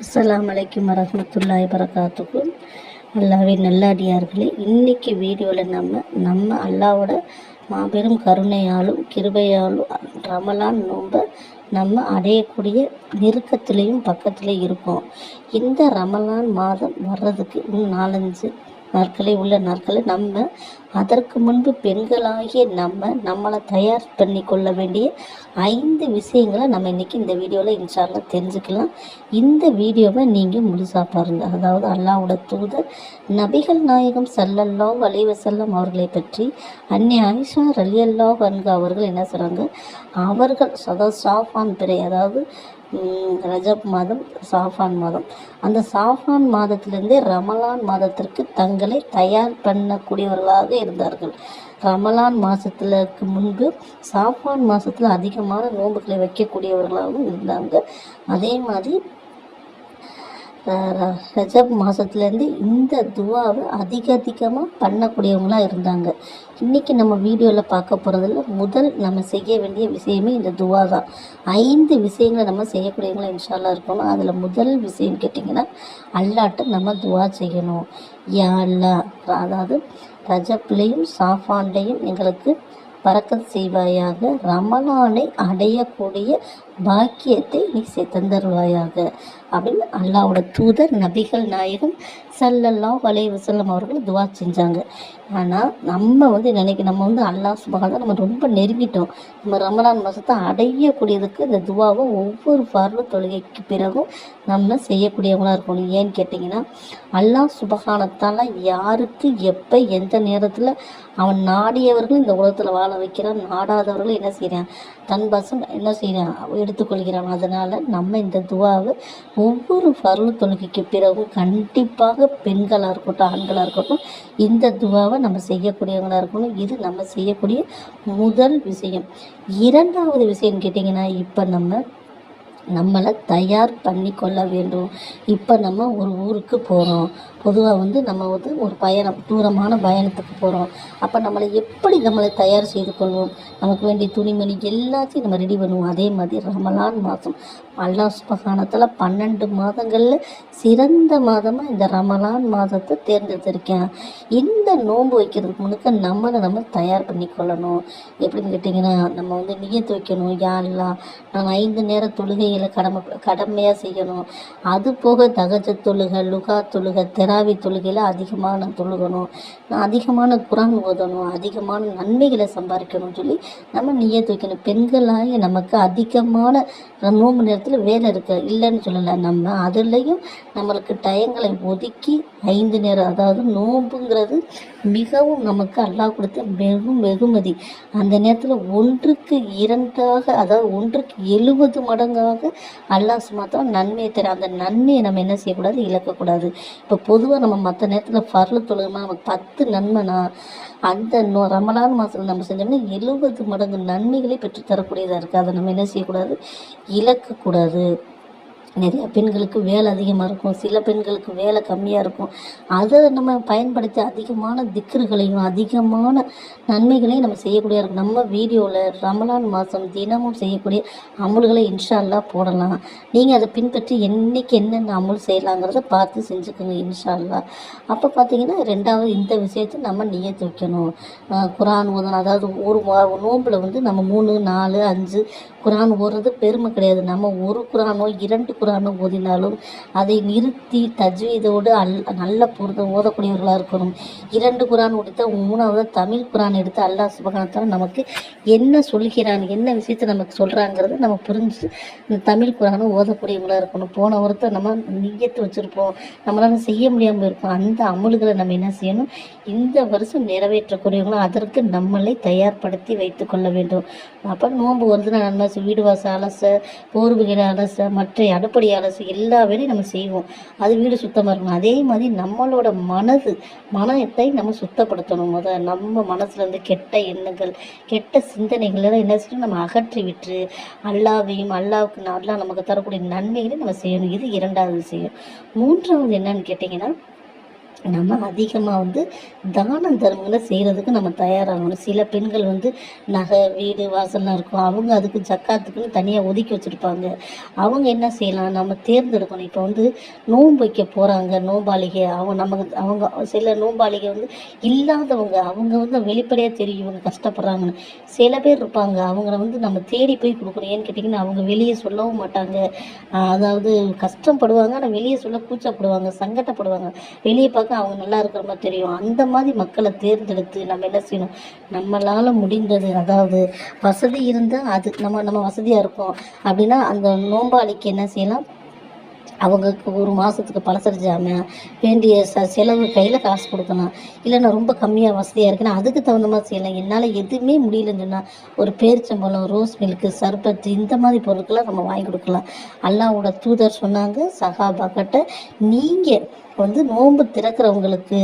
அஸ்லாம் அலைக்கும் வரஹ்மத்துல்லாஹி வரகாத்துக்கும் அல்லாவின் நல்லடியார்களே இன்னைக்கு வீடியோவில் நம்ம நம்ம அல்லாவோட மாபெரும் கருணையாலும் கிருபையாலும் ரமலான் நோம்ப நம்ம அடையக்கூடிய நெருக்கத்திலையும் பக்கத்துலேயும் இருக்கோம். இந்த ரமலான் மாதம் வர்றதுக்கு இன்னும் நாலஞ்சு நாட்களே உள்ள நாட்களை நம்ம அதற்கு முன்பு பெண்களாகிய நம்ம நம்மளை தயார் பண்ணி கொள்ள வேண்டிய ஐந்து விஷயங்களை நம்ம இன்றைக்கி இந்த வீடியோவில் இன்ஷால்லாம் தெரிஞ்சுக்கலாம். இந்த வீடியோவை நீங்கள் முழுசாக பாருங்கள் அதாவது அல்லாவோட தூதர் நபிகள் நாயகம் சல்லல்லோ வலைவசல்லம் அவர்களை பற்றி அன்னை ஆயிஷா ரலியல்லோ அன்கு அவர்கள் என்ன சொல்கிறாங்க அவர்கள் சதா சாஃபான் பிறை அதாவது ரஜப் மாதம் சாஃபான் மாதம். அந்த சாஃபான் மாதத்திலிருந்தே ரமலான் மாதத்திற்கு தங்களை தயார் பண்ணக்கூடியவர்களாக இருந்தார்கள். ரமலான் மாதத்துலக்கு முன்பு சாஃபான் மாதத்தில் அதிகமான நோன்புகளை வைக்கக்கூடியவர்களாகவும் இருந்தாங்க. அதே மாதிரி ரஜப் மாதத்துலேருந்து இந்த துவாவை அதிக அதிகமாக பண்ணக்கூடியவங்களாக இருந்தாங்க. இன்றைக்கி நம்ம வீடியோவில் பார்க்க போகிறதுல முதல் நம்ம செய்ய வேண்டிய விஷயமே இந்த துவா தான். ஐந்து விஷயங்களை நம்ம செய்யக்கூடியவங்களா இன்ஷால்லாம் இருக்கணும். அதில் முதல் விஷயம் கேட்டிங்கன்னா அல்லாட்ட நம்ம துவா செய்யணும். யா அல்லா அதாவது ரஜப்லேயும் சாஃபான்லேயும் எங்களுக்கு பறக்க செய்வாயாக. ரமணானை அடையக்கூடிய பாக்கியத்தை நீ தந்தருவாயாக அப்படின்னு அல்லாவோட தூதர் நபிகள் நாயகம் சல்லல்லா அலைஹி அவர்கள் துவா செஞ்சாங்க. ஆனால் நம்ம வந்து நினைக்க நம்ம வந்து அல்லாஹ் சுபகான நம்ம ரொம்ப நெருங்கிட்டோம். நம்ம ரமலான் மாதத்தை அடையக்கூடியதுக்கு இந்த துவாவை ஒவ்வொரு பார்வை தொழுகைக்கு பிறகும் நம்ம செய்யக்கூடியவங்களாக இருக்கணும். ஏன்னு கேட்டிங்கன்னா அல்லாஹ் சுபகானத்தால் யாருக்கு எப்போ எந்த நேரத்தில் அவன் நாடியவர்கள் இந்த உலகத்தில் வாழ வைக்கிறான் நாடாதவர்கள் என்ன செய்கிறான் தன் பசங்க என்ன செய்கிறான் எடுத்துக்கொள்கிறோம். அதனால் நம்ம இந்த துவாவை ஒவ்வொரு பருவ தொழுகைக்கு பிறகும் கண்டிப்பாக பெண்களாக இருக்கட்டும் ஆண்களாக இருக்கட்டும் இந்த துவாவை நம்ம செய்யக்கூடியவங்களாக இருக்கணும். இது நம்ம செய்யக்கூடிய முதல் விஷயம். இரண்டாவது விஷயம் கேட்டிங்கன்னா இப்போ நம்ம நம்மளை தயார் பண்ணி கொள்ள வேண்டும். இப்போ நம்ம ஒரு ஊருக்கு போகிறோம் பொதுவாக வந்து நம்ம வந்து ஒரு பயணம் தூரமான பயணத்துக்கு போகிறோம் அப்போ நம்மளை எப்படி நம்மளை தயார் செய்து கொள்வோம்? நமக்கு வேண்டிய துணிமணி எல்லாத்தையும் நம்ம ரெடி பண்ணுவோம். அதே மாதிரி ரமலான் மாதம் அல்லாஹ் சுபகானத்தில் பன்னெண்டு மாதங்களில் சிறந்த மாதமாக இந்த ரமலான் மாதத்தை தேர்ந்தெடுத்திருக்கேன். இந்த நோன்பு வைக்கிறதுக்கு முன்னுக்க நம்மளை நம்ம தயார் பண்ணி கொள்ளணும். எப்படின்னு கேட்டிங்கன்னா நம்ம வந்து நியத்து வைக்கணும். யாரெல்லாம் நான் ஐந்து நேர தொழுகைகளை கடமை கடமையாக செய்யணும். அது போக தகஜ தொழுகை லுகா தொழுகை தராவி தொழுகையில் அதிகமாக நான் தொழுகணும் நான் அதிகமான குரான் ஓதணும் அதிகமான நன்மைகளை சம்பாதிக்கணும்னு சொல்லி நம்ம நியத்து வைக்கணும். பெண்களாகிய நமக்கு அதிகமான நோம்பு நேரத்தில் வேலை இருக்க. இல்லைன்னு சொல்லலை. நம்ம அதுலேயும் நம்மளுக்கு டயங்களை ஒதுக்கி ஐந்து நேரம் அதாவது நோம்புங்கிறது மிகவும் நமக்கு அல்லாஹ் கொடுத்த வெகும் வெகுமதி. அந்த நேரத்தில் ஒன்றுக்கு இரண்டாக அதாவது ஒன்றுக்கு எழுபது மடங்காக அல்லாஹ் சுமாத்தான் நன்மையை தர அந்த நன்மையை நம்ம என்ன செய்யக்கூடாது? இழக்கக்கூடாது. இப்போ பொதுவாக நம்ம மற்ற நேரத்தில் ஃபர்லு தொழுகமாக நமக்கு பத்து நன்மைனா அந்த நோ ரமலான் மாதத்தில் நம்ம செஞ்சோம்னா எழுபது மடங்கு நன்மைகளை பெற்றுத்தரக்கூடியதாக இருக்குது அதை நம்ம என்ன செய்யக்கூடாது? இழக்கக்கூடாது. நிறைய பெண்களுக்கு வேலை அதிகமாக இருக்கும். சில பெண்களுக்கு வேலை கம்மியாக இருக்கும். அதை நம்ம பயன்படுத்தி அதிகமான திக்ருகளையும் அதிகமான நன்மைகளையும் நம்ம செய்யக்கூடிய இருக்கும் நம்ம வீடியோவில் ரமலான் மாதம் தினமும் செய்யக்கூடிய அமுல்களை இன்ஷா போடலாம். நீங்கள் அதை பின்பற்றி என்னைக்கு என்னென்ன அமுல் செய்யலாங்கிறத பார்த்து செஞ்சுக்கோங்க இன்ஷால்லா. அப்போ பார்த்தீங்கன்னா ரெண்டாவது இந்த விஷயத்தை நம்ம நியத்து வைக்கணும். குரான் ஓதணும். அதாவது ஒரு வா நோம்பில் வந்து நம்ம மூணு நாலு அஞ்சு குரான் ஓடுறது பெருமை கிடையாது. நம்ம ஒரு குரானோ இரண்டு குரானும் ஓதினாலும் அதை நிறுத்தி தஜ்வீதோடு அல் நல்ல பொருத்த ஓதக்கூடியவர்களாக இருக்கணும். இரண்டு குரான் எடுத்த மூணாவது தமிழ் குரான் எடுத்து அல்லாஹ் சுபகானத்தால் நமக்கு என்ன சொல்கிறான் என்ன விஷயத்தை நமக்கு சொல்கிறாங்கிறத நம்ம புரிஞ்சு இந்த தமிழ் குரானை ஓதக்கூடியவங்களாக இருக்கணும். போன ஒருத்தர் நம்ம நீயத்து வச்சுருப்போம். நம்மளால் செய்ய முடியாமல் இருக்கும். அந்த அமல்களை நம்ம என்ன செய்யணும்? இந்த வருஷம் நிறைவேற்றக்கூடியவங்களும் அதற்கு நம்மளை தயார்படுத்தி வைத்துக்கொள்ள வேண்டும். அப்போ நோன்பு வருதுன்னா நன்மை வீடு வாசல் அலச போர்வுகளை அலச மற்ற அடுப்படி அலச எல்லா வேலையும் நம்ம செய்வோம். அது வீடு சுத்தமாக இருக்கணும். அதே மாதிரி நம்மளோட மனது மனத்தை நம்ம சுத்தப்படுத்தணும். முத நம்ம மனசுலேருந்து கெட்ட எண்ணங்கள் கெட்ட சிந்தனைகள் எல்லாம் என்ன செய்யணும்? நம்ம அகற்றி விட்டு அல்லாவையும் அல்லாவுக்கு அல்லாஹ் நமக்கு தரக்கூடிய நன்மைகளை நம்ம செய்யணும். இது இரண்டாவது விஷயம். மூன்றாவது என்னன்னு கேட்டிங்கன்னா நம்ம அதிகமாக வந்து தானம் தர்மங்களை செய்கிறதுக்கு நம்ம தயாராகணும். சில பெண்கள் வந்து நகை வீடு வாசல்லாம் இருக்கும். அவங்க அதுக்கு ஜக்காத்துக்குன்னு தனியாக ஒதுக்கி வச்சுருப்பாங்க. அவங்க என்ன செய்யலாம்? நம்ம தேர்ந்தெடுக்கணும். இப்போ வந்து நோன்பு வைக்க போகிறாங்க நோம்பாளிகை அவங்க நமக்கு அவங்க சில நோம்பாளிகை வந்து இல்லாதவங்க. அவங்க வந்து வெளிப்படையாக தெரியும். இவங்க கஷ்டப்படுறாங்கன்னு. சில பேர் இருப்பாங்க. அவங்கள வந்து நம்ம தேடி போய் கொடுக்கணும். ஏன்னு கேட்டிங்கன்னா அவங்க வெளியே சொல்லவும் மாட்டாங்க. அதாவது கஷ்டப்படுவாங்க ஆனால் வெளியே சொல்ல கூச்சப்படுவாங்க சங்கடப்படுவாங்க. வெளியே பார்க்க அவங்க நல்லா இருக்கிற மாதிரி தெரியும். அந்த மாதிரி மக்களை தேர்ந்தெடுத்து நம்ம என்ன செய்யணும்? நம்மளால் முடிந்தது அதாவது வசதி இருந்தால் அது நம்ம நம்ம வசதியாக இருக்கோம் அப்படின்னா அந்த நோம்பாளிக்கு என்ன செய்யலாம்? அவங்களுக்கு ஒரு மாதத்துக்கு பலசர வேண்டிய ச செலவு கையில் காசு கொடுக்கலாம். இல்லைன்னா ரொம்ப கம்மியாக வசதியாக இருக்குன்னா அதுக்கு தகுந்த மாதிரி செய்யலாம். என்னால் எதுவுமே முடியலன்னு சொன்னால் ஒரு பேரிச்சம்பழம் ரோஸ் மில்க்கு சர்பத்து இந்த மாதிரி பொருட்களை நம்ம வாங்கி கொடுக்கலாம். அல்லாவோட தூதர் சொன்னாங்க சகாபாக்கிட்ட நீங்கள் வந்து நோன்பு திறக்கிறவங்களுக்கு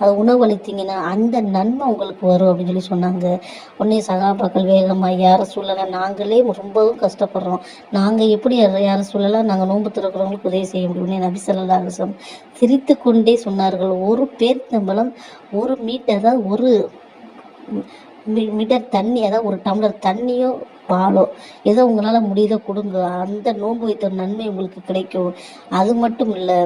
அஹ், உணவளித்தீங்கன்னா அந்த நன்மை உங்களுக்கு வரும் அப்படின்னு சொல்லி சொன்னாங்க. உடனே சகாபாக்கள் வேகமாக யாரை சொல்லலாம் நாங்களே ரொம்பவும் கஷ்டப்படுறோம். நாங்கள் எப்படி யார- யாரை சொல்லலாம் நாங்கள் நோன்பு திறக்கிறவங்களுக்கு உதவி செய்ய முடியும்? உடனே நபி ஸல்லல்லாஹு சிரித்து கொண்டே சொன்னார்கள். ஒரு பேர்த்தம்பளம் ஒரு மீட்டர் தான் ஒரு மீட்டர் தண்ணி அதாவது ஒரு டம்ளர் தண்ணியோ பாலோ ஏதோ உங்களால் முடியுதோ கொடுங்க. அந்த நோன்பு வைத்த நன்மை உங்களுக்கு கிடைக்கும். அது மட்டும் இல்லை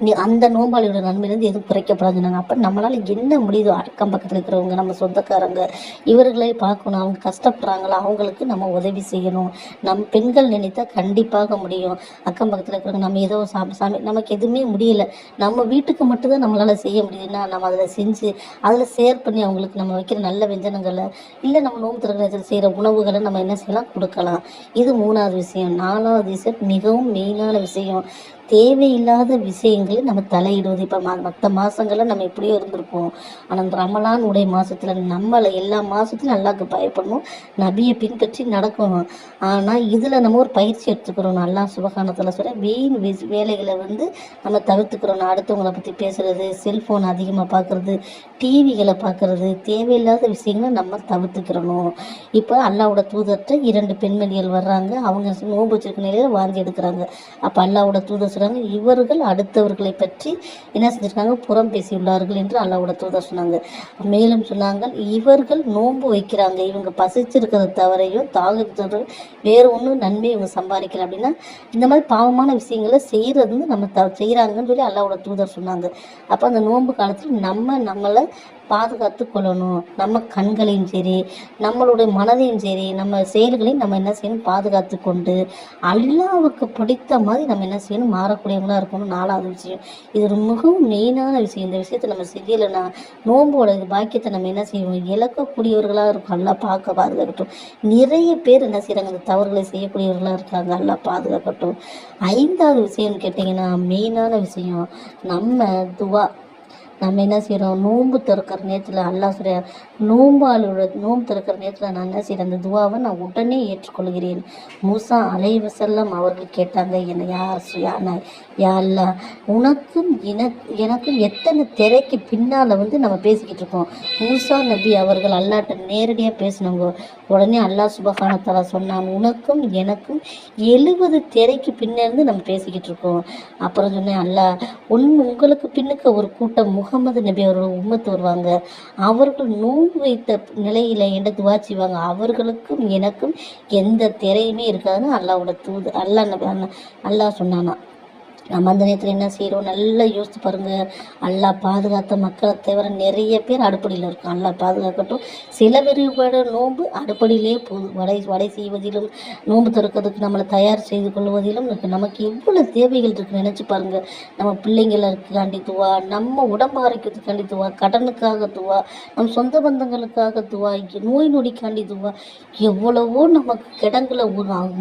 நீ அந்த நோம்பாளியோட நன்மையிலேருந்து எதுவும் குறைக்கப்படாது அப்போ நம்மளால் என்ன முடியுதோ அக்கம் பக்கத்தில் இருக்கிறவங்க நம்ம சொந்தக்காரங்க இவர்களை பார்க்கணும். அவங்க கஷ்டப்படுறாங்களா? அவங்களுக்கு நம்ம உதவி செய்யணும். நம் பெண்கள் நினைத்தா கண்டிப்பாக முடியும். அக்கம் பக்கத்தில் இருக்கிறவங்க நம்ம ஏதோ சாமி சாமி நமக்கு எதுவுமே முடியல. நம்ம வீட்டுக்கு மட்டும்தான் நம்மளால் செய்ய முடியுதுன்னா நம்ம அதில் செஞ்சு அதில் ஷேர் பண்ணி அவங்களுக்கு நம்ம வைக்கிற நல்ல வெஞ்சனங்களை இல்லை நம்ம நோம்பு திறக்கிறதுல செய்கிற உணவுகளை நம்ம என்ன செய்யலாம்? கொடுக்கலாம். இது மூணாவது விஷயம். நாலாவது விஷயம் மிகவும் மெயினான விஷயம். தேவையில்லாத விஷயங்களை நம்ம தலையிடுவது. இப்போ மற்ற மாதங்களில் நம்ம எப்படியோ இருந்திருப்போம். ஆனால் இந்த ரமலான் உடைய மாதத்தில் நம்மளை எல்லா மாதத்துலையும் அல்லாஹ்க்கு பயப்படணும். நபியை பின்பற்றி நடக்கணும். ஆனால் இதில் நம்ம ஒரு பயிற்சி எடுத்துக்கிறோம். நல்லா சுபகானத்தில் சொல்ல வீண் வி- வேலைகளை வந்து நம்ம தவிர்த்துக்கிறோம். அடுத்தவங்களை பற்றி பேசுறது செல்ஃபோன் அதிகமாக பார்க்குறது டிவிகளை பார்க்குறது தேவையில்லாத விஷயங்களை நம்ம தவிர்த்துக்கிறணும். இப்போ அல்லாவோட தூதர்கிட்ட இரண்டு பெண்மணிகள் வர்றாங்க. அவங்க நோன்பு வச்சிருக்க நிலையில் வாங்கி எடுக்கிறாங்க. அப்போ அல்லாவோட தூதர் சொல்கிறாங்க இவர்கள் அடுத்தவர்களை பற்றி என்ன செஞ்சிருக்காங்க? புறம் பேசியுள்ளார்கள் என்று அல்லாவோட தூதர் சொன்னாங்க. மேலும் சொன்னாங்க இவர்கள் நோன்பு வைக்கிறாங்க. இவங்க பசிச்சிருக்கிறத தவறையும் தாகத்தோட வேறு ஒன்றும் நன்மை இவங்க சம்பாதிக்கல அப்படின்னா இந்த மாதிரி பாவமான விஷயங்களை செய்கிறது வந்து நம்ம த செய்கிறாங்கன்னு சொல்லி அல்லாவோட தூதர் சொன்னாங்க. அப்போ அந்த நோன்பு காலத்தில் நம்ம நம்மளை பாதுகாத்து கொள்ளணும். நம்ம கண்களையும் சரி நம்மளுடைய மனதையும் சரி நம்ம செயல்களையும் நம்ம என்ன செய்யணும்? பாதுகாத்து கொண்டு அல்லாவுக்கு பிடித்த மாதிரி நம்ம என்ன செய்யணும்? மாறக்கூடியவங்களாக இருக்கணும் நாலாவது விஷயம். இது ஒரு மிகவும் மெயினான விஷயம். இந்த விஷயத்தை நம்ம செய்யலைன்னா நோம்போட பாக்கியத்தை நம்ம என்ன செய்வோம்? இழக்கக்கூடியவர்களாக இருக்கும் நல்லா பார்க்க பாதுகாக்கட்டும். நிறைய பேர் என்ன செய்கிறாங்க இந்த தவறுகளை செய்யக்கூடியவர்களாக இருக்காங்க. நல்லா பாதுகாக்கட்டும். ஐந்தாவது விஷயம்னு கேட்டிங்கன்னா மெயினான விஷயம் நம்ம துவா. நம்ம என்ன செய்கிறோம் நோன்பு திறக்கிற நேரத்தில் அல்லாஹ் சொல்கிற நோம்பாளோட நோன்பு திறக்கிற நேரத்தில் நான் என்ன செய்கிறேன் அந்த துவாவை நான் உடனே ஏற்றுக்கொள்கிறேன். மூசா அலைவசல்லம் அவர்கள் கேட்டாங்க என்னை யார் சு- யா நான் யா அல்லா உனக்கும் என எனக்கும் எத்தனை திரைக்கு பின்னால் வந்து நம்ம பேசிக்கிட்டு இருக்கோம்? மூசா நபி அவர்கள் அல்லாட்ட நேரடியாக பேசினவங்க. உடனே அல்லாஹ் சுபகானத்தால் சொன்னான் உனக்கும் எனக்கும் எழுபது திரைக்கு பின்னேருந்து நம்ம பேசிக்கிட்டு இருக்கோம். அப்புறம் சொன்னேன் அல்லாஹ் உன் உங்களுக்கு பின்னுக்கு ஒரு கூட்டம் முகமது நபி அவர்கள் உம்மத்து வருவாங்க. அவர்கள் நோன்பு வைத்த நிலையில என்ன துவா செய்வாங்க. அவர்களுக்கும் எனக்கும் எந்த திரையுமே இருக்காதுன்னு அல்லாவோட தூது அல்லாஹ் நபி அல்லா அல்லாஹ் சொன்னானா. நம்ம அந்த நேரத்தில் என்ன செய்கிறோம் நல்லா யோசித்து பாருங்க. நல்லா பாதுகாத்த மக்களை தவிர நிறைய பேர் அடுப்படியில் இருக்கும் நல்லா பாதுகாக்கட்டும். சில பேரோட நோன்பு அடுப்படியிலே போகுது வடை வடை செய்வதிலும் நோன்பு திறக்கிறதுக்கு நம்மளை தயார் செய்து கொள்வதிலும் இருக்குது நமக்கு எவ்வளோ தேவைகள் இருக்குன்னு நினச்சி பாருங்கள் நம்ம பிள்ளைங்களுக்காண்டி துவா நம்ம உடம்பு ஆரோக்கியத்துக்காண்டி துவா கடனுக்காக துவா நம் சொந்த பந்தங்களுக்காக துவா நோய் நொடிக்காண்டி துவா. எவ்வளவோ நமக்கு கிடங்குல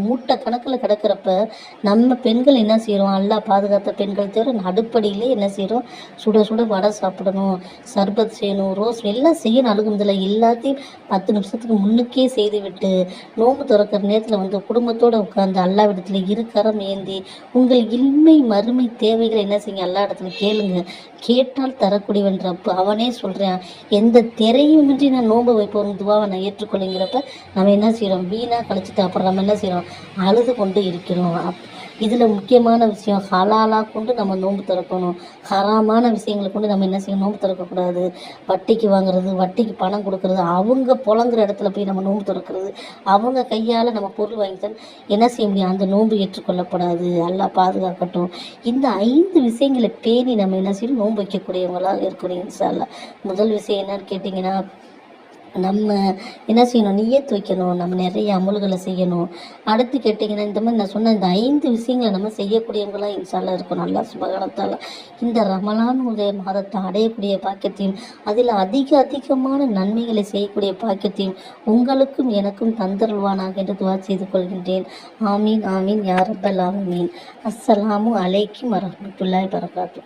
மூட்டை கணக்கில் கிடக்கிறப்ப நம்ம பெண்கள் என்ன செய்கிறோம் அல்லா பாதுகாத்த பெண்கள் தவிர அடுப்படியிலே என்ன செய்கிறோம் சுட சுட வடை சாப்பிடணும் சர்பத் செய்யணும் ரோஸ் எல்லாம் செய்யணும் அழுகுறதுல எல்லாத்தையும் பத்து நிமிஷத்துக்கு முன்னுக்கே செய்து விட்டு நோன்பு திறக்கிற நேரத்தில் வந்து குடும்பத்தோடு உட்கார்ந்து அல்லா இடத்துல இருக்கரம் ஏந்தி உங்கள் இன்மை மறுமை தேவைகளை என்ன செய்யுங்க? எல்லா இடத்துல கேளுங்க. கேட்டால் தரக்கூடியவன்றப்ப அவனே சொல்கிறான் எந்த திரையுமின்றி நான் நோன்பு வைப்போம் துவாவை நான் ஏற்றுக்கொள்ளுங்கிறப்ப நம்ம என்ன செய்கிறோம் வீணாக கழிச்சிட்டு அப்புறம் நம்ம என்ன செய்கிறோம் அழுது கொண்டு இருக்கிறோம். அப் இதில் முக்கியமான விஷயம் ஹலாலாக கொண்டு நம்ம நோன்பு திறக்கணும். ஹராமான விஷயங்களை கொண்டு நம்ம என்ன செய்யணும்? நோன்பு திறக்கக்கூடாது. வட்டிக்கு வாங்குறது வட்டிக்கு பணம் கொடுக்கறது அவங்க புலங்குற இடத்துல போய் நம்ம நோன்பு திறக்கிறது. அவங்க கையால் நம்ம பொருள் வாங்கி என்ன செய்ய முடியும்? அந்த நோன்பு ஏற்றுக்கொள்ளப்படாது. எல்லாம் பாதுகாக்கட்டும். இந்த ஐந்து விஷயங்களை பேணி நம்ம என்ன செய்யணும்? நோன்பு வைக்கக்கூடியவங்களாக இருக்கணும் இன்ஷா முதல் விஷயம் என்னன்னு கேட்டிங்கன்னா நம்ம என்ன செய்யணும்? நியத்து வைக்கணும் நம்ம நிறைய அமல்களை செய்யணும். அடுத்து கேட்டிங்கன்னா இந்த மாதிரி நான் சொன்ன இந்த ஐந்து விஷயங்களை நம்ம செய்யக்கூடியவங்களாம் இன்ஷால்லா இருக்கணும். நல்லா சுபகானத்தால் இந்த ரமலான் உதய மாதத்தை அடையக்கூடிய பாக்கியத்தையும் அதில் அதிக அதிகமான நன்மைகளை செய்யக்கூடிய பாக்கியத்தையும் உங்களுக்கும் எனக்கும் தந்தருள்வானாக என்று துவா செய்து கொள்கின்றேன். ஆமீன் ஆமீன் யாரப்பல் ஆமீன் அஸ்ஸலாமு அலைக்கும் வரமத்துல்லாய் வரகாத்து